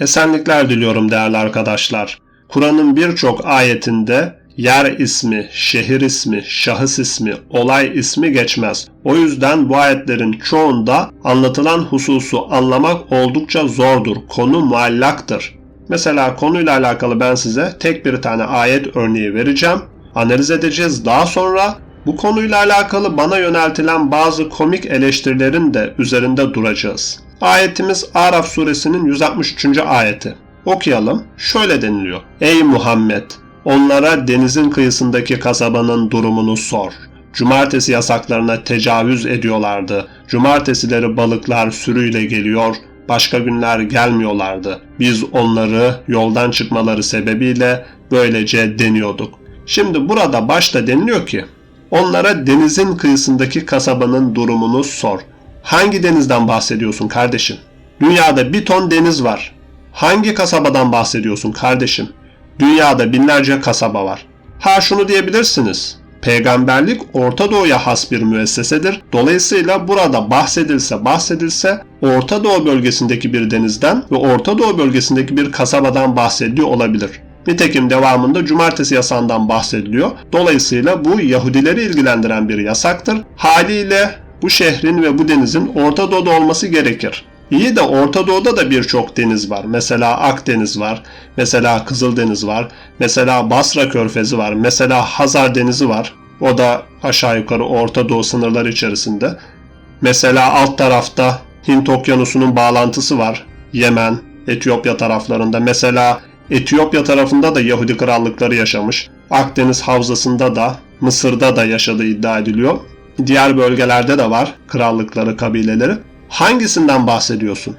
Esenlikler diliyorum değerli arkadaşlar. Kur'an'ın birçok ayetinde yer ismi, şehir ismi, şahıs ismi, olay ismi geçmez. O yüzden bu ayetlerin çoğunda anlatılan hususu anlamak oldukça zordur. Konu muallaktır. Mesela konuyla alakalı ben size tek bir tane ayet örneği vereceğim. Analiz edeceğiz. Daha sonra bu konuyla alakalı bana yöneltilen bazı komik eleştirilerin de üzerinde duracağız. Ayetimiz Araf suresinin 163. ayeti. Okuyalım. Şöyle deniliyor. Ey Muhammed! Onlara denizin kıyısındaki kasabanın durumunu sor. Cumartesi yasaklarına tecavüz ediyorlardı. Cumartesileri balıklar sürüyle geliyor, başka günler gelmiyorlardı. Biz onları yoldan çıkmaları sebebiyle böylece deniyorduk. Şimdi burada başta deniliyor ki onlara denizin kıyısındaki kasabanın durumunu sor. Hangi denizden bahsediyorsun kardeşim? Dünyada bir ton deniz var. Hangi kasabadan bahsediyorsun kardeşim? Dünyada binlerce kasaba var. Ha şunu diyebilirsiniz. Peygamberlik Orta Doğu'ya has bir müessesedir. Dolayısıyla burada bahsedilse bahsedilse Orta Doğu bölgesindeki bir denizden ve Orta Doğu bölgesindeki bir kasabadan bahsediliyor olabilir. Nitekim devamında cumartesi yasağından bahsediliyor. Dolayısıyla bu Yahudileri ilgilendiren bir yasaktır. Haliyle bu şehrin ve bu denizin Orta Doğu'da olması gerekir. İyi de Orta Doğu'da da birçok deniz var. Mesela Akdeniz var, mesela Kızıldeniz var, mesela Basra Körfezi var, mesela Hazar Denizi var. O da aşağı yukarı Orta Doğu sınırları içerisinde. Mesela alt tarafta Hint Okyanusu'nun bağlantısı var. Yemen, Etiyopya taraflarında. Mesela Etiyopya tarafında da Yahudi krallıkları yaşamış. Akdeniz havzasında da Mısır'da da yaşadığı iddia ediliyor. Diğer bölgelerde de var krallıkları, kabileleri. Hangisinden bahsediyorsun?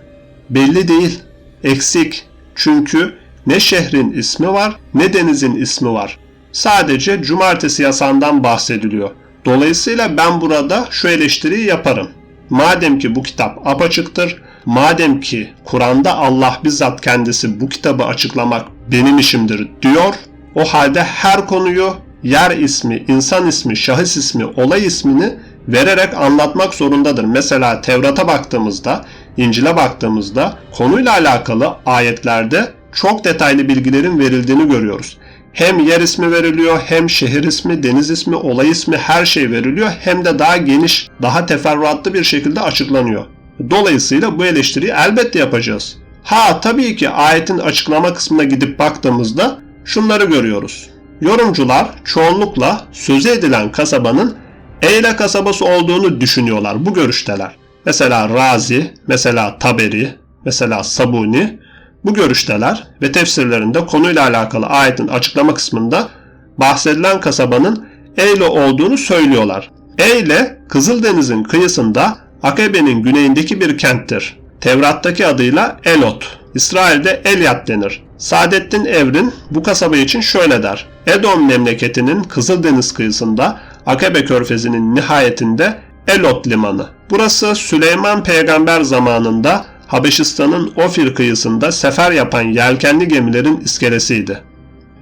Belli değil. Eksik. Çünkü ne şehrin ismi var ne denizin ismi var. Sadece cumartesi yasağından bahsediliyor. Dolayısıyla ben burada şu eleştiriyi yaparım. Madem ki bu kitap apaçıktır, madem ki Kur'an'da Allah bizzat kendisi bu kitabı açıklamak benim işimdir diyor, o halde her konuyu yer ismi, insan ismi, şahıs ismi, olay ismini vererek anlatmak zorundadır. Mesela Tevrat'a baktığımızda, İncil'e baktığımızda konuyla alakalı ayetlerde çok detaylı bilgilerin verildiğini görüyoruz. Hem yer ismi veriliyor, hem şehir ismi, deniz ismi, olay ismi her şey veriliyor. Hem de daha geniş, daha teferruatlı bir şekilde açıklanıyor. Dolayısıyla bu eleştiriyi elbette yapacağız. Ha tabii ki ayetin açıklama kısmına gidip baktığımızda şunları görüyoruz. Yorumcular çoğunlukla sözü edilen kasabanın Eyle kasabası olduğunu düşünüyorlar. Bu görüşteler. Mesela Razi, mesela Taberi, mesela Sabuni bu görüşteler ve tefsirlerinde konuyla alakalı ayetin açıklama kısmında bahsedilen kasabanın Eyle olduğunu söylüyorlar. Eyle, Kızıldeniz'in kıyısında Akabe'nin güneyindeki bir kenttir. Tevrat'taki adıyla Elot. İsrail'de Elyat denir. Saadettin Evrin bu kasaba için şöyle der. Edom memleketinin Kızıldeniz kıyısında Akabe körfezinin nihayetinde Elot limanı. Burası Süleyman peygamber zamanında Habeşistan'ın Ofir kıyısında sefer yapan yelkenli gemilerin iskelesiydi.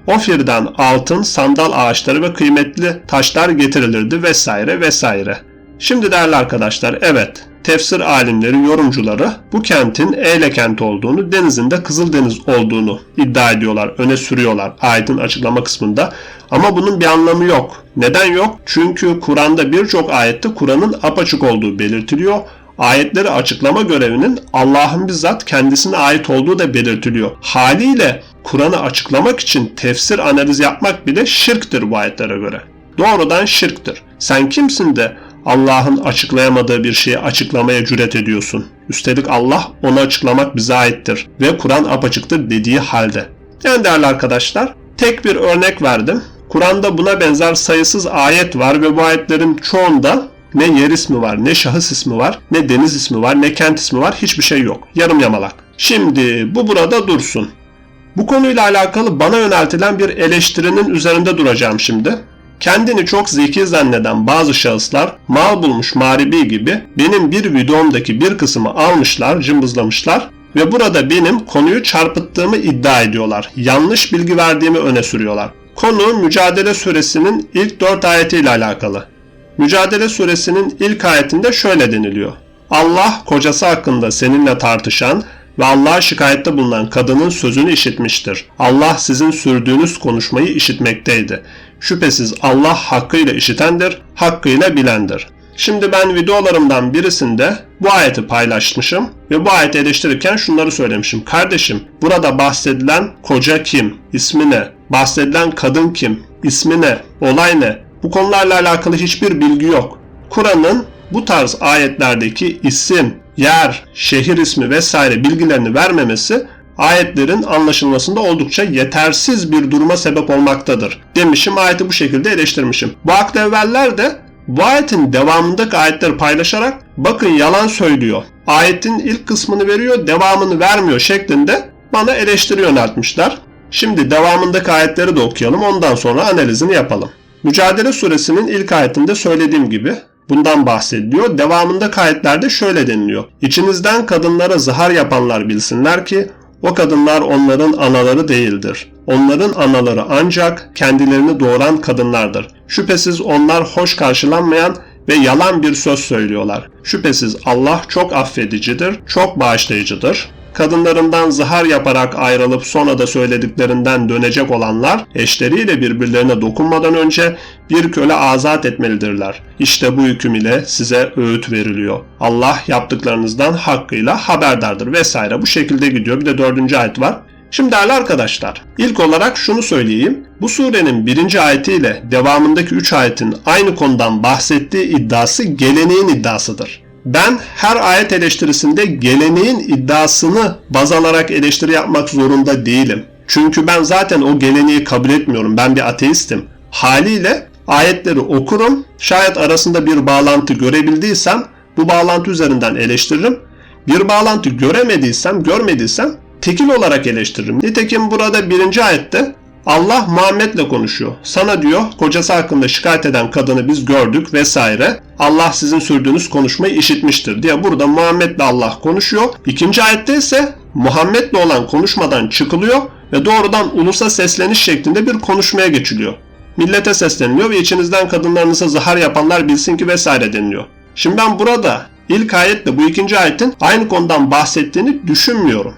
Ofir'den altın, sandal ağaçları ve kıymetli taşlar getirilirdi vesaire vesaire. Şimdi değerli arkadaşlar evet tefsir alimleri, yorumcuları bu kentin Eyle kent olduğunu, denizin de Kızıldeniz olduğunu iddia ediyorlar, öne sürüyorlar ayetin açıklama kısmında. Ama bunun bir anlamı yok. Neden yok? Çünkü Kur'an'da birçok ayette Kur'an'ın apaçık olduğu belirtiliyor. Ayetleri açıklama görevinin Allah'ın bizzat kendisine ait olduğu da belirtiliyor. Haliyle Kur'an'ı açıklamak için tefsir analiz yapmak bile şirktir bu ayetlere göre. Doğrudan şirktir. Sen kimsin de Allah'ın açıklayamadığı bir şeyi açıklamaya cüret ediyorsun. Üstelik Allah onu açıklamak bize aittir ve Kur'an apaçıktır dediği halde. Yani değerli arkadaşlar tek bir örnek verdim. Kur'an'da buna benzer sayısız ayet var ve bu ayetlerin çoğunda ne yer ismi var, ne şahıs ismi var, ne deniz ismi var, ne kent ismi var, hiçbir şey yok. Yarım yamalak. Şimdi bu burada dursun. Bu konuyla alakalı bana yöneltilen bir eleştirinin üzerinde duracağım şimdi. Kendini çok zeki zanneden bazı şahıslar mal bulmuş maribi gibi benim bir videomdaki bir kısmı almışlar, cımbızlamışlar ve burada benim konuyu çarpıttığımı iddia ediyorlar. Yanlış bilgi verdiğimi öne sürüyorlar. Konu Mücadele Suresinin ilk 4 ayetiyle alakalı. Mücadele Suresinin ilk ayetinde şöyle deniliyor. Allah kocası hakkında seninle tartışan ve Allah'a şikayette bulunan kadının sözünü işitmiştir. Allah sizin sürdüğünüz konuşmayı işitmekteydi. Şüphesiz Allah hakkıyla işitendir, hakkıyla bilendir. Şimdi ben videolarımdan birisinde bu ayeti paylaşmışım ve bu ayeti eleştirirken şunları söylemişim. Kardeşim burada bahsedilen koca kim? İsmi ne? Bahsedilen kadın kim? İsmi ne? Olay ne? Bu konularla alakalı hiçbir bilgi yok. Kur'an'ın bu tarz ayetlerdeki isim, yer, şehir ismi vesaire bilgilerini vermemesi ayetlerin anlaşılmasında oldukça yetersiz bir duruma sebep olmaktadır. Demişim ayeti bu şekilde eleştirmişim. Bu aklı evveller de bu ayetin devamındaki ayetleri paylaşarak bakın yalan söylüyor. Ayetin ilk kısmını veriyor, devamını vermiyor şeklinde bana eleştiri yöneltmişler. Şimdi devamındaki ayetleri de okuyalım ondan sonra analizini yapalım. Mücadele suresinin ilk ayetinde söylediğim gibi bundan bahsediliyor. Devamında ayetlerde şöyle deniliyor. İçinizden kadınlara zihar yapanlar bilsinler ki o kadınlar onların anaları değildir. Onların anaları ancak kendilerini doğuran kadınlardır. Şüphesiz onlar hoş karşılanmayan ve yalan bir söz söylüyorlar. Şüphesiz Allah çok affedicidir, çok bağışlayıcıdır kadınlarından zihar yaparak ayrılıp sonra da söylediklerinden dönecek olanlar eşleriyle birbirlerine dokunmadan önce bir köle azat etmelidirler. İşte bu hüküm ile size öğüt veriliyor. Allah yaptıklarınızdan hakkıyla haberdardır vesaire. Bu şekilde gidiyor. Bir de dördüncü ayet var. Şimdi değerli arkadaşlar, ilk olarak şunu söyleyeyim. Bu surenin birinci ayetiyle devamındaki üç ayetin aynı konudan bahsettiği iddiası geleneğin iddiasıdır. Ben her ayet eleştirisinde geleneğin iddiasını baz alarak eleştiri yapmak zorunda değilim. Çünkü ben zaten o geleneği kabul etmiyorum. Ben bir ateistim. Haliyle ayetleri okurum. Şayet arasında bir bağlantı görebildiysem bu bağlantı üzerinden eleştiririm. Bir bağlantı göremediysem, görmediysem tekil olarak eleştiririm. Nitekim burada birinci ayette Allah Muhammed'le konuşuyor. Sana diyor kocası hakkında şikayet eden kadını biz gördük vesaire. Allah sizin sürdüğünüz konuşmayı işitmiştir diye burada Muhammed'le Allah konuşuyor. İkinci ayette ise Muhammed'le olan konuşmadan çıkılıyor ve doğrudan ulusa sesleniş şeklinde bir konuşmaya geçiliyor. Millete sesleniliyor ve içinizden kadınlarınıza zahar yapanlar bilsin ki vesaire deniliyor. Şimdi ben burada ilk ayetle bu ikinci ayetin aynı konudan bahsettiğini düşünmüyorum.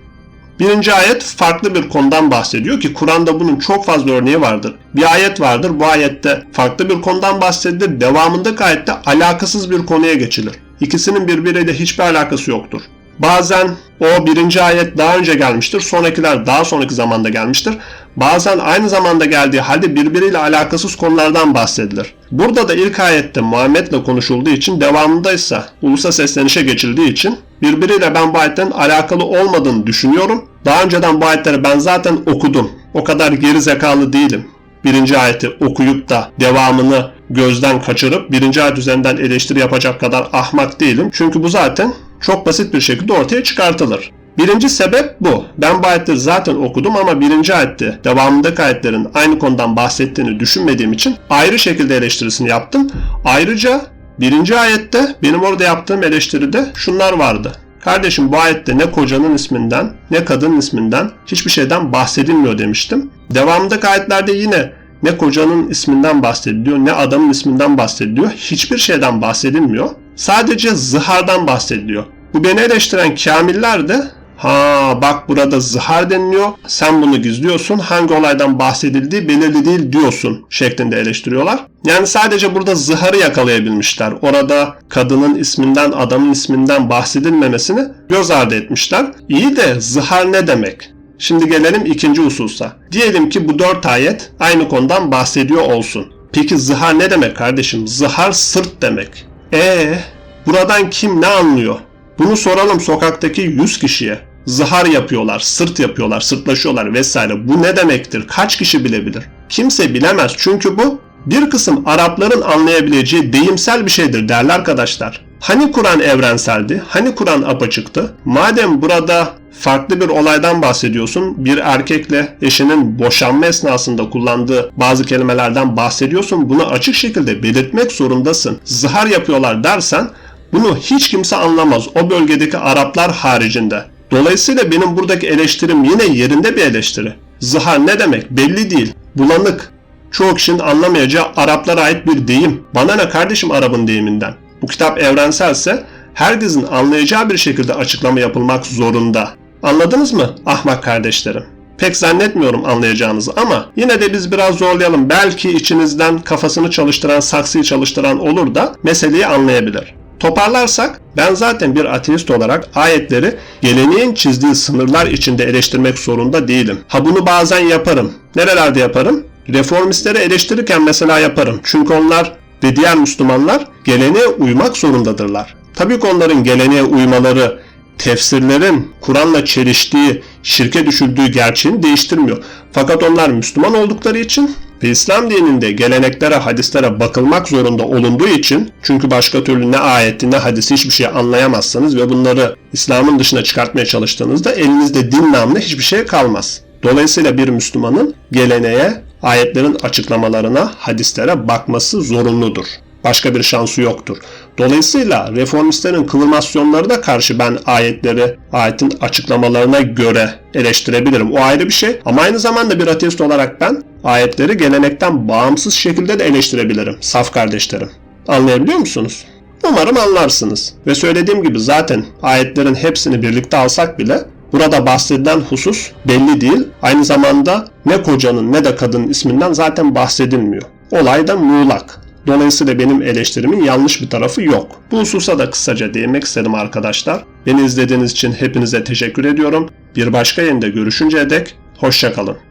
Birinci ayet farklı bir konudan bahsediyor ki Kur'an'da bunun çok fazla örneği vardır. Bir ayet vardır bu ayette farklı bir konudan bahsedilir. Devamındaki ayette alakasız bir konuya geçilir. İkisinin birbiriyle hiçbir alakası yoktur. Bazen o birinci ayet daha önce gelmiştir, sonrakiler daha sonraki zamanda gelmiştir. Bazen aynı zamanda geldiği halde birbiriyle alakasız konulardan bahsedilir. Burada da ilk ayette Muhammed'le konuşulduğu için devamında ise ulusa seslenişe geçildiği için birbiriyle ben bu ayetten alakalı olmadığını düşünüyorum. Daha önceden bu ayetleri ben zaten okudum. O kadar geri zekalı değilim. Birinci ayeti okuyup da devamını gözden kaçırıp birinci ayet üzerinden eleştiri yapacak kadar ahmak değilim. Çünkü bu zaten çok basit bir şekilde ortaya çıkartılır. Birinci sebep bu. Ben bu ayetleri zaten okudum ama birinci ayette devamındaki ayetlerin aynı konudan bahsettiğini düşünmediğim için ayrı şekilde eleştirisini yaptım. Ayrıca birinci ayette benim orada yaptığım eleştiride şunlar vardı. Kardeşim bu ayette ne kocanın isminden ne kadının isminden hiçbir şeyden bahsedilmiyor demiştim. Devamındaki ayetlerde yine ne kocanın isminden bahsediliyor ne adamın isminden bahsediliyor. Hiçbir şeyden bahsedilmiyor. Sadece zıhardan bahsediliyor. Bu beni eleştiren kamiller de Ha bak burada zihar deniliyor. Sen bunu gizliyorsun. Hangi olaydan bahsedildiği belirli değil diyorsun şeklinde eleştiriyorlar. Yani sadece burada zıharı yakalayabilmişler. Orada kadının isminden, adamın isminden bahsedilmemesini göz ardı etmişler. İyi de zihar ne demek? Şimdi gelelim ikinci hususa. Diyelim ki bu dört ayet aynı konudan bahsediyor olsun. Peki zihar ne demek kardeşim? Zihar sırt demek. E buradan kim ne anlıyor? Bunu soralım sokaktaki 100 kişiye zihar yapıyorlar, sırt yapıyorlar, sırtlaşıyorlar vesaire. Bu ne demektir? Kaç kişi bilebilir? Kimse bilemez çünkü bu bir kısım Arapların anlayabileceği deyimsel bir şeydir değerli arkadaşlar. Hani Kur'an evrenseldi? Hani Kur'an apaçıktı? Madem burada farklı bir olaydan bahsediyorsun, bir erkekle eşinin boşanma esnasında kullandığı bazı kelimelerden bahsediyorsun, bunu açık şekilde belirtmek zorundasın. Zihar yapıyorlar dersen bunu hiç kimse anlamaz o bölgedeki Araplar haricinde. Dolayısıyla benim buradaki eleştirim yine yerinde bir eleştiri. Zihar ne demek belli değil. Bulanık. Çoğu kişinin anlamayacağı Araplara ait bir deyim. Bana ne kardeşim Arap'ın deyiminden. Bu kitap evrenselse herkesin anlayacağı bir şekilde açıklama yapılmak zorunda. Anladınız mı ahmak kardeşlerim? Pek zannetmiyorum anlayacağınızı ama yine de biz biraz zorlayalım. Belki içinizden kafasını çalıştıran, saksıyı çalıştıran olur da meseleyi anlayabilir. Toparlarsak ben zaten bir ateist olarak ayetleri geleneğin çizdiği sınırlar içinde eleştirmek zorunda değilim. Ha bunu bazen yaparım. Nerelerde yaparım? Reformistleri eleştirirken mesela yaparım. Çünkü onlar ve diğer Müslümanlar geleneğe uymak zorundadırlar. Tabii ki onların geleneğe uymaları tefsirlerin Kur'an'la çeliştiği, şirke düşürdüğü gerçeğini değiştirmiyor. Fakat onlar Müslüman oldukları için ve İslam dininde geleneklere, hadislere bakılmak zorunda olunduğu için çünkü başka türlü ne ayeti ne hadisi hiçbir şey anlayamazsınız ve bunları İslam'ın dışına çıkartmaya çalıştığınızda elinizde din namlı hiçbir şey kalmaz. Dolayısıyla bir Müslümanın geleneğe, ayetlerin açıklamalarına, hadislere bakması zorunludur. Başka bir şansı yoktur. Dolayısıyla reformistlerin kıvırmasyonları da karşı ben ayetleri, ayetin açıklamalarına göre eleştirebilirim. O ayrı bir şey. Ama aynı zamanda bir ateist olarak ben ayetleri gelenekten bağımsız şekilde de eleştirebilirim. Saf kardeşlerim. Anlayabiliyor musunuz? Umarım anlarsınız. Ve söylediğim gibi zaten ayetlerin hepsini birlikte alsak bile burada bahsedilen husus belli değil. Aynı zamanda ne kocanın ne de kadının isminden zaten bahsedilmiyor. Olay da muğlak. Dolayısıyla benim eleştirimin yanlış bir tarafı yok. Bu hususa da kısaca değinmek istedim arkadaşlar. Beni izlediğiniz için hepinize teşekkür ediyorum. Bir başka yayında görüşünceye dek hoşçakalın.